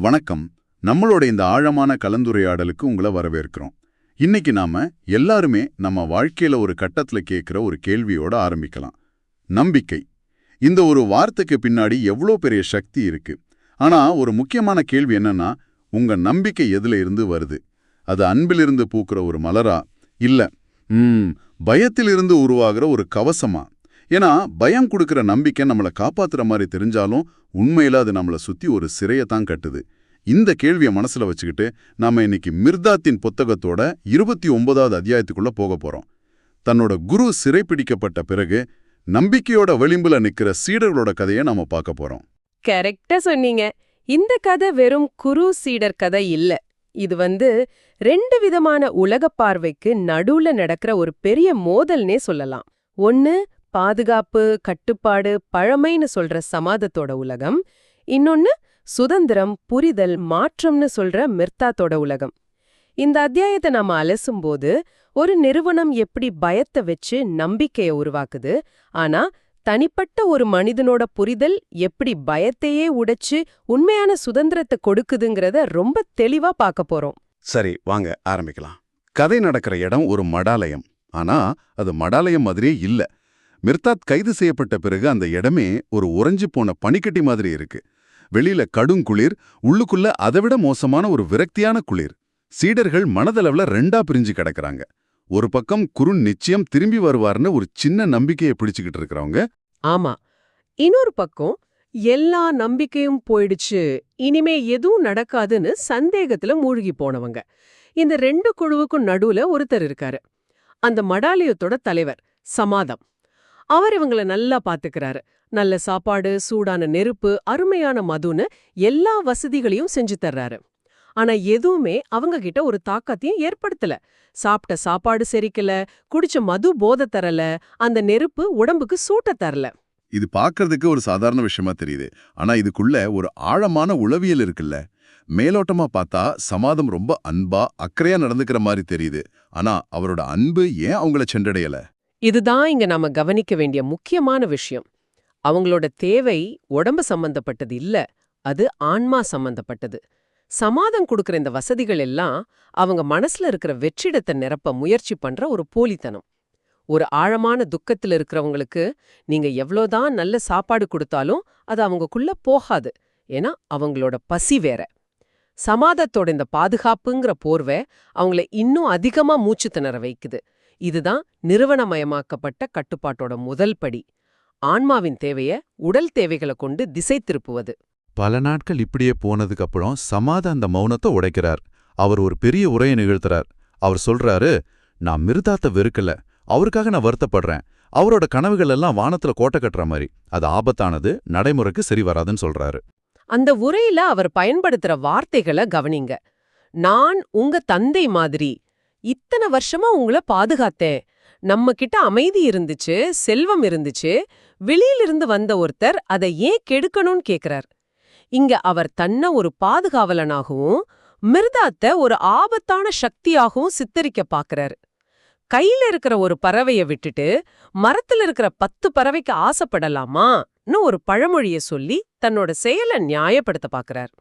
வணக்கம். நம்மளோட இந்த ஆழமான கலந்துரையாடலுக்கு உங்களை வரவேற்கிறோம். இன்னைக்கு நாம எல்லாருமே நம்ம வாழ்க்கையில ஒரு கட்டத்துல கேட்கிற ஒரு கேள்வியோட ஆரம்பிக்கலாம். நம்பிக்கை. இந்த ஒரு வார்த்தைக்கு பின்னாடி எவ்வளோ பெரிய சக்தி இருக்கு. ஆனா ஒரு முக்கியமான கேள்வி என்னன்னா உங்க நம்பிக்கை எதுல இருந்து வருது? அது அன்பிலிருந்து பூக்கிற ஒரு மலரா? இல்ல பயத்திலிருந்து உருவாகிற ஒரு கவசமா? ஏன்னா பயம் கொடுக்குற நம்பிக்கை நம்மளை காப்பாத்துற மாதிரி தெரிஞ்சாலும் உண்மையில அது நம்மளை சுத்தி ஒரு சிறையை தான் கட்டுது. இந்த கேள்வியை மனசுல வச்சுக்கிட்டு நாம இன்னைக்கு மிர்தாத்தின் புத்தகத்தோட இருபத்தி ஒன்பதாவது அத்தியாயத்துக்குள்ள போக போறோம். தன்னோட குரு சிறைப்பிடிக்கப்பட்ட பிறகு நம்பிக்கையோட வெளிம்புல நிக்கிற சீடர்களோட கதையை நாம பார்க்க போறோம். கரெக்டா சொன்னீங்க. இந்த கதை வெறும் குரு சீடர் கதை இல்ல. இது வந்து ரெண்டு விதமான உலகப் பார்வைக்கு நடுவுல நடக்கிற ஒரு பெரிய மோதல்னே சொல்லலாம். ஒன்னு பாதுகாப்பு கட்டுப்பாடு பழமைன்னு சொல்ற சமாதத்தோட உலகம். இன்னொன்னு சுதந்திரம் புரிதல் மாற்றம்னு சொல்ற மிர்தாத்தோட உலகம். இந்த அத்தியாயத்தை நாம அலசும்போது ஒரு நிறுவனம் எப்படி பயத்தை வச்சு நம்பிக்கைய உருவாக்குது ஆனா தனிப்பட்ட ஒரு மனிதனோட புரிதல் எப்படி பயத்தையே உடைச்சு உண்மையான சுதந்திரத்தை கொடுக்குதுங்கிறத ரொம்ப தெளிவா பார்க்க போறோம். சரி வாங்க ஆரம்பிக்கலாம். கதை நடக்கிற இடம் ஒரு மடாலயம். ஆனா அது மடாலயம் மாதிரியே இல்ல. மிர்தாத் கைது செய்யப்பட்ட பிறகு அந்த இடமே ஒரு உறைஞ்சு போன பனிக்கட்டி மாதிரி இருக்கு. வெளியில கடுங்குளிர் உள்ளுக்குள்ள அதைவிட மோசமான ஒரு விரக்தியான குளிர். சீடர்கள் மனதளவுல ரெண்டா பிரிஞ்சு கிடக்குறாங்க. ஒரு பக்கம் குருன் நிச்சயம் திரும்பி வருவார்னு ஒரு சின்ன நம்பிக்கையை பிடிச்சுக்கிட்டு இருக்கிறவங்க. ஆமா. இன்னொரு பக்கம் எல்லா நம்பிக்கையும் போயிடுச்சு இனிமே எதுவும் நடக்காதுன்னு சந்தேகத்துல மூழ்கி போனவங்க. இந்த ரெண்டு குழுவுக்கும் நடுவுல ஒருத்தர் இருக்காரு. அந்த மடாலயத்தோட தலைவர் சமாதம். அவர் இவங்கள நல்லா பாத்துக்கிறாரு. நல்ல சாப்பாடு சூடான நெருப்பு அருமையான மதுன்னு எல்லா வசதிகளையும் செஞ்சு தர்றாரு. ஆனா எதுவுமே அவங்க கிட்ட ஒரு தாக்கத்தையும் ஏற்படுத்தல. சாப்பிட்ட சாப்பாடு செரிக்கல குடிச்ச மது போத தரல அந்த நெருப்பு உடம்புக்கு சூட்ட தரல. இது பாக்குறதுக்கு ஒரு சாதாரண விஷயமா தெரியுது. ஆனா இதுக்குள்ள ஒரு ஆழமான உளவியல் இருக்குல்ல. மேலோட்டமா பார்த்தா சமாதம் ரொம்ப அன்பா அக்கறையா நடந்துக்கிற மாதிரி தெரியுது. ஆனா அவரோட அன்பு ஏன் அவங்கள சென்றடையல? இதுதான் இங்க நாம கவனிக்க வேண்டிய முக்கியமான விஷயம். அவங்களோட தேவை உடம்பு சம்பந்தப்பட்டது இல்ல அது ஆன்மா சம்பந்தப்பட்டது. சமாதம் கொடுக்கிற இந்த வசதிகள் எல்லாம் அவங்க மனசுல இருக்கிற வெற்றிடத்தை நிரப்ப முயற்சி பண்ற ஒரு போலித்தனம். ஒரு ஆழமான துக்கத்துல இருக்கிறவங்களுக்கு நீங்க எவ்வளோதான் நல்ல சாப்பாடு கொடுத்தாலும் அது அவங்கக்குள்ள போகாது ஏன்னா அவங்களோட பசி வேற. சமாதத்தோட இந்த பாதுகாப்புங்கிற போர்வை அவங்கள இன்னும் அதிகமா மூச்சு திணற வைக்குது. இதுதான் நிறுவனமயமாக்கப்பட்ட கட்டுப்பாட்டோட முதல் படி. ஆன்மாவின் தேவைய உடல் தேவைகளை கொண்டு திசை திருப்புவது. பல நாட்கள் இப்படியே போனதுக்கு அப்புறம் சமாத அந்த மௌனத்தை உடைக்கிறார். அவர் ஒரு பெரிய உரையை நிகழ்த்துறார். அவர் சொல்றாரு நான் மிருதாத்த வெறுக்கல. அவருக்காக நான் வருத்தப்படுறேன். அவரோட கனவுகள் எல்லாம் வானத்துல கோட்டை கட்டுற மாதிரி. அது ஆபத்தானது நடைமுறைக்கு சரி வராதுன்னு சொல்றாரு. அந்த உரையில அவர் பயன்படுத்துற வார்த்தைகளை கவனிங்க. நான் உங்க தந்தை மாதிரி இத்தனை வருஷமா உங்கள பாதுகாத்தேன். நம்ம கிட்ட அமைதி இருந்துச்சு செல்வம் இருந்துச்சு வெளியிலிருந்து வந்த ஒருத்தர் அதை ஏன் கெடுக்கணும்னு கேக்குறார். இங்க அவர் தன்னை ஒரு பாதுகாவலனாகவும் மிருதாத்த ஒரு ஆபத்தான சக்தியாகவும் சித்தரிக்க பாக்குறாரு. கையில இருக்கிற ஒரு பறவைய விட்டுட்டு மரத்துல இருக்கிற பத்து பறவைக்கு ஆசைப்படலாமான்னு ஒரு பழமொழிய சொல்லி தன்னோட செயலை நியாயப்படுத்த பாக்குறார்.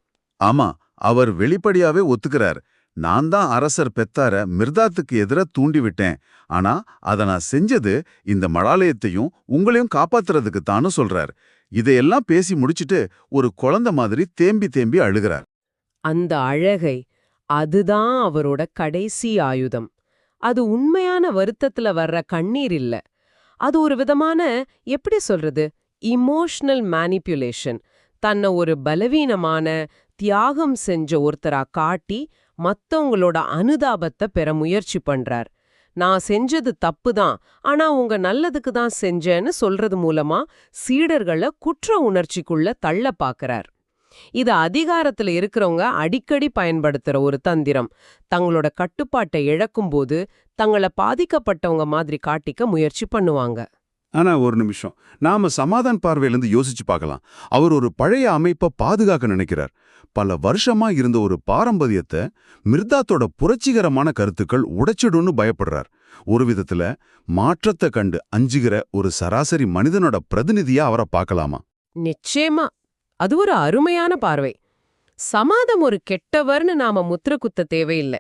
ஆமா அவர் வெளிப்படையாவே ஒத்துக்கிறார். நான் தான் அரசர் பெத்தார மிர்தாத்துக்கு எதிர தூண்டி விட்டேன் ஆனா அத நான் செஞ்சது இந்த மடாலயத்தையும் உங்களையும் காப்பாத்துறதுக்கு தானு சொல்றார். இதையெல்லாம் பேசி முடிச்சிட்டு ஒரு குழந்தை மாதிரி தேம்பி தேம்பி அழுகிறார். அந்த அழகை அதுதான் அவரோட கடைசி ஆயுதம். அது உண்மையான வருத்தத்துல வர்ற கண்ணீர் இல்ல. அது ஒரு விதமான எப்படி சொல்றது இமோஷனல் மேனிப்புலேஷன் தன்னை ஒரு பலவீனமான தியாகம் செஞ்ச ஒருத்தரா காட்டி மத்தவங்களோட அனுதாபத்தை பெற முயற்சி பண்றார். நான் செஞ்சது தப்பு தான் ஆனா உங்க நல்லதுக்கு தான் செஞ்சேன்னு சொல்றது மூலமா சீடர்களை குற்ற உணர்ச்சிக்குள்ள தள்ள பாக்குறார். இது அதிகாரத்துல இருக்கிறவங்க அடிக்கடி பயன்படுத்துற ஒரு தந்திரம். தங்களோட கட்டுப்பாட்டை இழக்கும்போது தங்களை பாதிக்கப்பட்டவங்க மாதிரி காட்டிக்க முயற்சி பண்ணுவாங்க. ஆனா ஒரு நிமிஷம். நாம சமாதான் பார்வையிலிருந்து யோசிச்சு பார்க்கலாம். அவர் ஒரு பழைய அமைப்பை பாதுகாக்க நினைக்கிறார். பல வருஷமா இருந்த ஒரு பாரம்பரியத்தை மிர்தாத்தோட புரட்சிகரமான கருத்துக்கள் உடைச்சிடும்னு பயப்படுறார். ஒரு விதத்துல மாற்றத்தை கண்டு அஞ்சுகிற ஒரு சராசரி மனிதனோட பிரதிநிதியா அவரை பார்க்கலாமா? நிச்சயமா. அது ஒரு அருமையான பார்வை. சமாதம் ஒரு கெட்டவர்னு நாம முத்திர குத்த தேவையில்லை.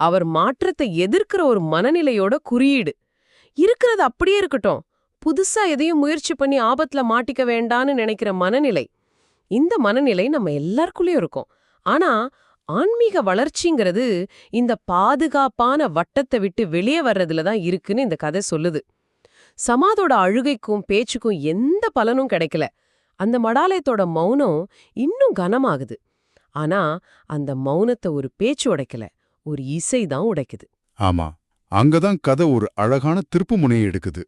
அவர் மாற்றத்தை எதிர்க்கிற ஒரு மனநிலையோட குறியீடு. இருக்கிறது அப்படியே இருக்கட்டும். புதுசா எதையும் முயற்சி பண்ணி ஆபத்துல மாட்டிக்க வேண்டான்னு நினைக்கிற மனநிலை. இந்த மனநிலை நம்ம எல்லாருக்குள்ளயும் இருக்கும். ஆனா ஆன்மீக வளர்ச்சிங்கிறது இந்த பாதுகாப்பான வட்டத்தை விட்டு வெளியே வர்றதுல தான் இருக்குன்னு இந்த கதை சொல்லுது. சமாதோட அழுகைக்கும் பேச்சுக்கும் எந்த பலனும் கிடைக்கல. அந்த மடாலயத்தோட மௌனம் இன்னும் கனமாகுது. ஆனா அந்த மௌனத்தை ஒரு பேச்சு உடைக்கல ஒரு இசை தான் உடைக்குது. ஆமா அங்கதான் கதை ஒரு அழகான திருப்பு முனையை எடுக்குது.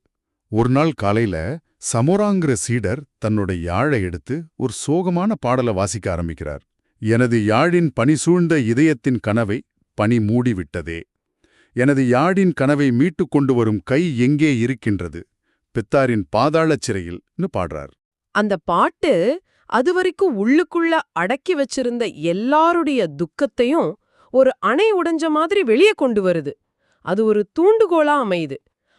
ஒரு நாள் காலையில சமோராங்கிற சீடர் தன்னோட யாழை எடுத்து ஒரு சோகமான பாடலை வாசிக்க ஆரம்பிக்கிறார். எனது யாழின் பனி சூழ்ந்த இதயத்தின் கனவை பனி மூடிவிட்டதே. எனது யாழின் கனவை மீட்டுக் கொண்டு வரும் கை எங்கே இருக்கின்றது? பித்தாரின் பாதாளச் சிறையில்னு பாடுறார். அந்த பாட்டு அதுவரைக்கும் உள்ளுக்குள்ள அடக்கி வச்சிருந்த எல்லாருடைய துக்கத்தையும் ஒரு அணை உடைஞ்ச மாதிரி வெளியே கொண்டு வருது. அது ஒரு தூண்டுகோலா அமையுது.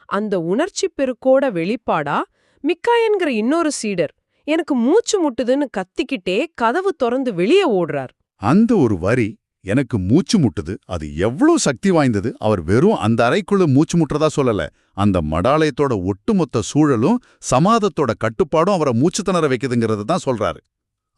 அந்த உணர்ச்சி பெருக்கோட வெளிப்பாடா மிக்காயன்கிற இன்னொரு சீடர் எனக்கு மூச்சு முட்டுதுன்னு கத்திக்கிட்டே கதவு திறந்து வெளியே ஓடுறார். அந்த ஒரு வரி எனக்கு மூச்சு முட்டுது. அது எவ்வளவு சக்தி வாய்ந்தது. அவர் வெறும் அந்த அறைக்குள்ள மூச்சு முட்டுறதா சொல்லல. அந்த மடாலயத்தோட ஒட்டுமொத்த சூழலும் சமாதத்தோட கட்டுப்பாடும் அவரை மூச்சு திணற வைக்குதுங்கிறது தான் சொல்றாரு.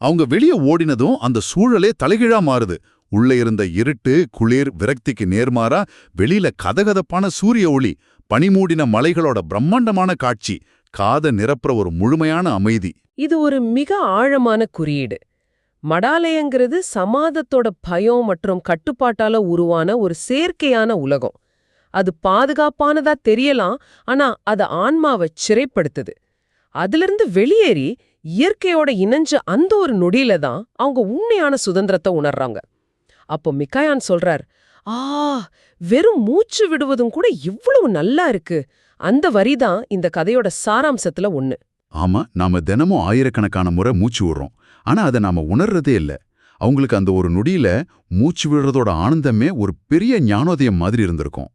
அவங்க வெளியே ஓடினதும் அந்த சூழலே தலைகீழா மாறுது. உள்ளே இருந்த இருட்டு குளிர் விரக்திக்கு நேர்மாறா வெளியில கதகதப்பான சூரிய ஒளி பனிமூடின மலைகளோட பிரம்மாண்டமான காட்சி காத நிரப்புற ஒரு முழுமையான அமைதி. இது ஒரு மிக ஆழமான குறியீடு. மடாலயங்கிறது சமாதத்தோட பயம் மற்றும் கட்டுப்பாட்டால உருவான ஒரு செயற்கையான உலகம். அது பாதுகாப்பானதா தெரியலாம் ஆனா அது ஆன்மாவை சிறைப்படுத்துது. அதிலிருந்து வெளியேறி இயற்கையோட இணைஞ்ச அந்த ஒரு நொடியில தான் அவங்க உண்மையான சுதந்திரத்தை உணர்றாங்க. அப்போ மிக்காயான் சொல்றார் ஆ வெறும் மூச்சு விடுவதும் கூட இவ்வளவு நல்லா இருக்கு. அந்த வரிதான் இந்த கதையோட சாராம்சத்துல ஒண்ணு. ஆமா நாம தினமும் ஆயிரக்கணக்கான முறை மூச்சு விடுறோம். ஆனா அதை நாம உணர்றதே இல்ல. அவங்களுக்கு அந்த ஒரு நொடியில மூச்சு விடுறதோட ஆனந்தமே ஒரு பெரிய ஞானோதயம் மாதிரி இருந்திருக்கும்.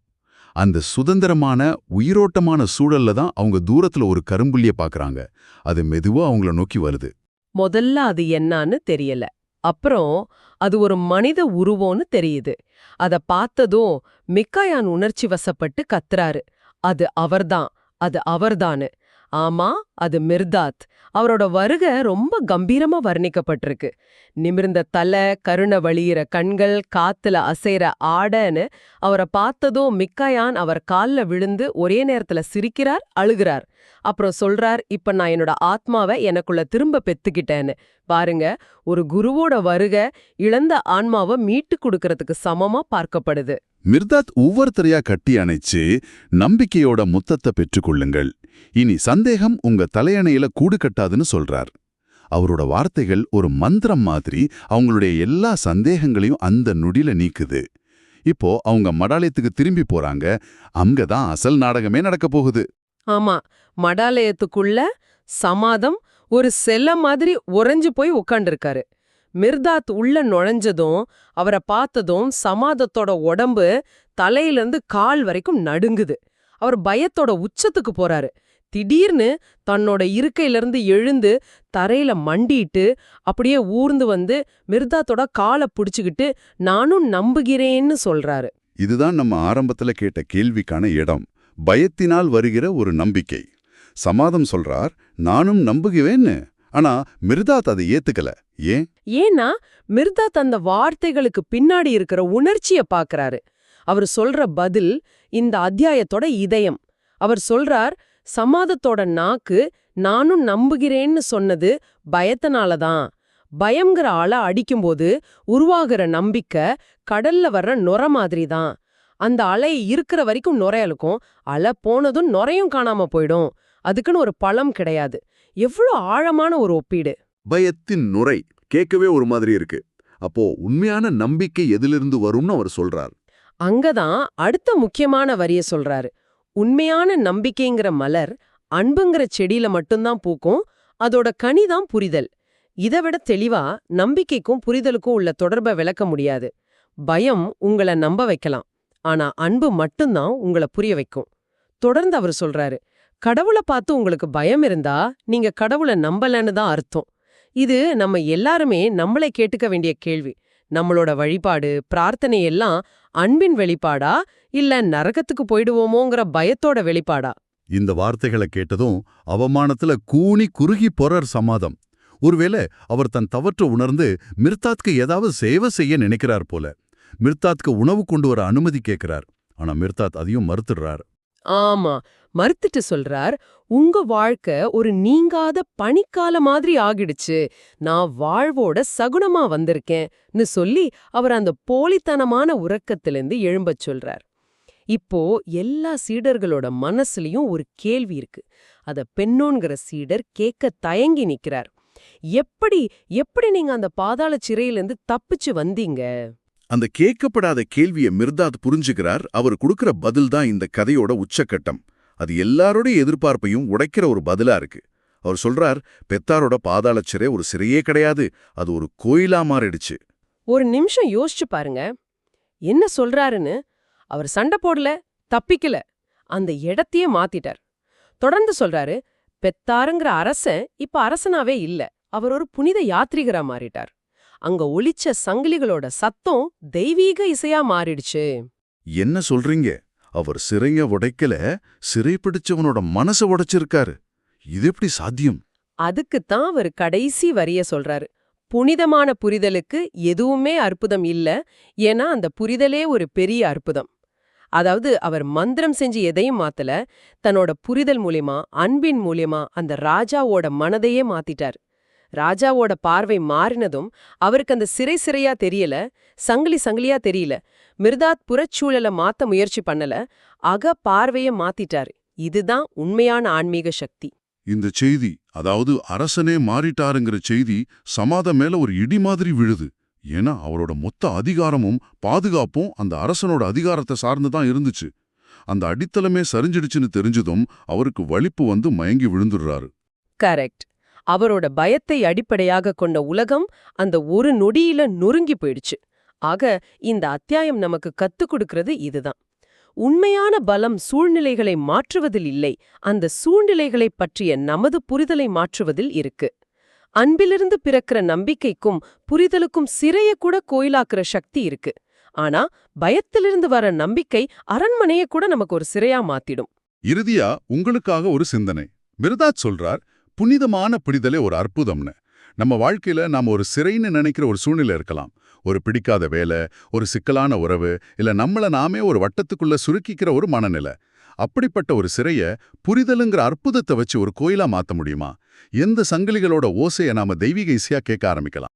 அந்த சுதந்திரமான உயிரோட்டமான சூழல்ல தான் அவங்க தூரத்துல ஒரு கரும்புள்ளிய பாக்குறாங்க. அது மெதுவா அவங்கள நோக்கி வருது. முதல்ல அது என்னான்னு தெரியல. அப்புறம் அது ஒரு மனித உருவோன்னு தெரியுது. அத பார்த்ததும் மிக்காயான் உணர்ச்சி வசப்பட்டு கத்துறாரு. அது அவர்தான். அது அவர்தான்னு. ஆமா அது மிர்தாத். அவரோட வருகை ரொம்ப கம்பீரமா வர்ணிக்கப்பட்டிருக்கு. நிமிர்ந்த தலை கருண வழியிற கண்கள் காத்துல அசைற ஆடன்னு அவரை பார்த்ததும் மிக்காயான் அவர் கால்ல விழுந்து ஒரே நேரத்துல சிரிக்கிறார் அழுகிறார். அப்புறம் சொல்றார் இப்ப நான் என்னோட ஆத்மாவை எனக்குள்ள திரும்ப பெத்துக்கிட்டேன்னு. பாருங்க ஒரு குருவோட வருக இழந்த ஆன்மாவை மீட்டு கொடுக்கறதுக்கு சமமா பார்க்கப்படுது. மிர்தாத் ஒவ்வொருத்தரையா கட்டி அணைச்சு நம்பிக்கையோட முத்தத்தை பெற்றுக்கொள்ளுங்கள். இனி சந்தேகம் உங்க தலையணையில கூடு கட்டாதுன்னு சொல்றார். அவரோட வார்த்தைகள் ஒரு மந்திரம் மாதிரி அவங்களுடைய எல்லா சந்தேகங்களையும் அந்த நொடியில நீக்குது. இப்போ அவங்க மடாலயத்துக்கு திரும்பி போறாங்க. அங்கதான் அசல் நாடகமே நடக்க போகுது. ஆமா மடாலயத்துக்குள்ள சமாதம் ஒரு செல்ல மாதிரி உறைஞ்சு போய் உட்காண்டிருக்காரு மிர்தாத் உள்ள நுழைஞ்சதும் அவரை பார்த்ததும் சமாதத்தோட உடம்பு தலையிலிருந்து கால் வரைக்கும் நடுங்குது. அவர் பயத்தோட உச்சத்துக்கு போறாரு. திடீர்னு தன்னோட இருக்கையிலிருந்து எழுந்து தரையில மண்டிட்டு அப்படியே ஊர்ந்து வந்து மிர்தாத்தோட காலை பிடிச்சுக்கிட்டு நானும் நம்புகிறேன்னு சொல்றாரு. இதுதான் நம்ம ஆரம்பத்துல கேட்ட கேள்விக்கான இடம். பயத்தினால் வருகிற ஒரு நம்பிக்கை. சமாதம் சொல்றார் நானும் நம்புகிறேன்னு. ஆனா மிர்தாத் அதை ஏத்துக்கல. ஏன்? ஏன்னா மிர்தாத் அந்த வார்த்தைகளுக்கு பின்னாடி இருக்கிற உணர்ச்சிய பாக்குறாரு. அவர் சொல்ற பதில் இந்த அத்தியாயத்தோட இதயம். அவர் சொல்றார் சமாதத்தோட நாக்கு நானும் நம்புகிறேன்னு சொன்னது பயத்தினால தான். பயம்ங்கிற ஆளை அடிக்கும்போது உருவாகிற நம்பிக்கை கடல்ல வர்ற நுர மாதிரி தான். அந்த அலை இருக்கிற வரைக்கும் நுரையலுக்கும் அலை போனதும் நுரையும் காணாம போயிடும். அதுக்குன்னு ஒரு பழம் கிடையாது. எவ்வளவு ஆழமான ஒரு ஒப்பீடு. பயத்தின் நுரை கேட்கவே ஒரு மாதிரி இருக்கு. அப்போ உண்மையான நம்பிக்கை எதிலிருந்து வரும்னு அவர் சொல்றார். அங்கதான் அடுத்த முக்கியமான வரிய சொல்றாரு. உண்மையான நம்பிக்கைங்கிற மலர் அன்புங்கிற செடியில மட்டும்தான் பூக்கும் அதோட கனிதான் புரிதல். இதை விட தெளிவா நம்பிக்கைக்கும் புரிதலுக்கும் உள்ள தொடர்பை விளக்க முடியாது. பயம் உங்கள நம்ப வைக்கலாம் ஆனா அன்பு மட்டும்தான் உங்கள புரிய வைக்கும். தொடர்ந்து அவர் சொல்றாரு கடவுளை பார்த்து உங்களுக்கு பயம் இருந்தா நீங்க கடவுளை நம்பலன்னு தான் அர்த்தம். இது நம்ம எல்லாருமே நம்மளை கேட்டுக்க வேண்டிய கேள்வி. நம்மளோட வழிபாடு பிரார்த்தனை எல்லாம் அன்பின் வெளிப்பாடா? இல்ல நரகத்துக்கு போயிடுவோமோங்கிற பயத்தோட வெளிப்பாடா? இந்த வார்த்தைகளை கேட்டதும் அவமானத்துல கூனி குறுகி போறார் சமாதம். ஒருவேளை அவர் தன் தவற்ற உணர்ந்து மிர்தாத்க்கு ஏதாவது சேவை செய்ய நினைக்கிறார் போல. மிர்தாத்க்கு உணவு கொண்டு வர அனுமதி கேட்கிறார். ஆனா மிர்தாத் அதையும் மறுத்துடுறார். ஆமா. மறுத்துட்டு சொல்றார் உங்க வாழ்க்கை ஒரு நீங்காத பனிக்கால மாதிரி ஆகிடுச்சு. நான் வாழ்வோட சகுனமா வந்திருக்கேன்னு சொல்லி அவர் அந்த போலித்தனமான உறக்கத்திலிருந்து எழும்பச் சொல்றார். இப்போ எல்லா சீடர்களோட மனசுலயும் ஒரு கேள்வி இருக்கு. அத பெண்ணோன்கிற சீடர் கேட்க தயங்கி நிக்கிறார். எப்படி எப்படி நீங்க அந்த பாதாள சிறையிலிருந்து தப்பிச்சு வந்தீங்க? அந்த கேட்கப்படாத கேள்வியை மிர்தாத் புரிஞ்சுக்கிறார் அவர் கொடுக்கிற பதில் தான் இந்த கதையோட உச்சக்கட்டம். அது எல்லாரோட எதிர்பார்ப்பையும் உடைக்கிற ஒரு பதிலா இருக்கு. அவர் சொல்றார் பெத்தாரோட பாதாளச் சிறை ஒரு சிறையே கிடையாது அது ஒரு கோயிலா மாறிடுச்சு. ஒரு நிமிஷம் யோசிச்சு பாருங்க. என்ன சொல்றாருன்னு அவர் சண்டை போடல தப்பிக்கல அந்த இடத்தையே மாத்திட்டார். தொடர்ந்து சொல்றாரு பெத்தாருங்கிற அரசன் இப்ப அரசனாவே இல்ல அவர் ஒரு புனித யாத்ரீகரா மாறிட்டார். அங்க ஒலிச்ச சங்கிலிகளோட சத்தம் தெய்வீக இசையா மாறிடுச்சு. என்ன சொல்றீங்க? அவர் சிறைய உடைக்கல சிறை பிடிச்சவனோட மனச உடைச்சிருக்காரு. இது எப்படி சாத்தியம்? அதுக்குத்தான் அவர் கடைசி வரிய சொல்றாரு. புனிதமான புரிதலுக்கு எதுவுமே அற்புதம் இல்ல ஏன்னா அந்த புரிதலே ஒரு பெரிய அற்புதம். அதாவது அவர் மந்திரம் செஞ்சு எதையும் மாத்தல தன்னோட புரிதல் மூலியமா அன்பின் மூலியமா அந்த ராஜாவோட மனதையே மாத்திட்டார். ராஜாவோட பார்வை மாறினதும் அவருக்கு அந்த சிறை சிறையா தெரியல சங்கிலி சங்கிலியா தெரியல. மிர்தாத் புறச்சூழலை மாத்த முயற்சி பண்ணல அக பார்வைய மாத்திட்டார். இதுதான் உண்மையான ஆன்மீக சக்தி. இந்த செய்தி அதாவது அரசனே மாறிட்டாருங்கிற செய்தி சமாத மேல ஒரு இடி மாதிரி விழுது. ஏன்னா அவரோட மொத்த அதிகாரமும் பாதுகாப்பும் அந்த அரசனோட அதிகாரத்தை சார்ந்து தான் இருந்துச்சு. அந்த அடித்தளமே சரிஞ்சிடுச்சுன்னு தெரிஞ்சதும் அவருக்கு வலிப்பு வந்து மயங்கி விழுந்துடுறாரு. கரெக்ட். அவரோட பயத்தை அடிப்படையாக கொண்ட உலகம் அந்த ஒரு நொடியில நொறுங்கி போயிடுச்சு. ஆக இந்த அத்தியாயம் நமக்கு கத்துக் கொடுக்கிறது இதுதான். உண்மையான பலம் சூழ்நிலைகளை மாற்றுவதில் இல்லை அந்த சூழ்நிலைகளைப் பற்றிய நமது புரிதலை மாற்றுவதில் இருக்கு. அன்பிலிருந்து பிறக்கிற நம்பிக்கைக்கும் புரிதலுக்கும் சிறைய கூட கோயிலாக்குற சக்தி இருக்கு. ஆனா பயத்திலிருந்து வர நம்பிக்கை அரண்மனைய கூட நமக்கு ஒரு சிறையா மாத்திடும். இறுதியா உங்களுக்காக ஒரு சிந்தனை. மிருதாஜ் சொல்றார் புனிதமான பிடிதலே ஒரு அற்புதம்னு. நம்ம வாழ்க்கையில நாம ஒரு சிறைன்னு நினைக்கிற ஒரு சூழ்நிலை இருக்கலாம். ஒரு பிடிக்காத வேலை ஒரு சிக்கலான உறவு இல்ல நம்மள நாமே ஒரு வட்டத்துக்குள்ள சுருக்கிக்கிற ஒரு மனநிலை. அப்படிப்பட்ட ஒரு சிறைய புரிதலுங்கிற அற்புதத்தை வச்சு ஒரு கோயிலா மாத்த முடியுமா? எந்த சங்கிலிகளோட ஓசையை நாம தெய்வீக இசையா கேட்க ஆரம்பிக்கலாம்.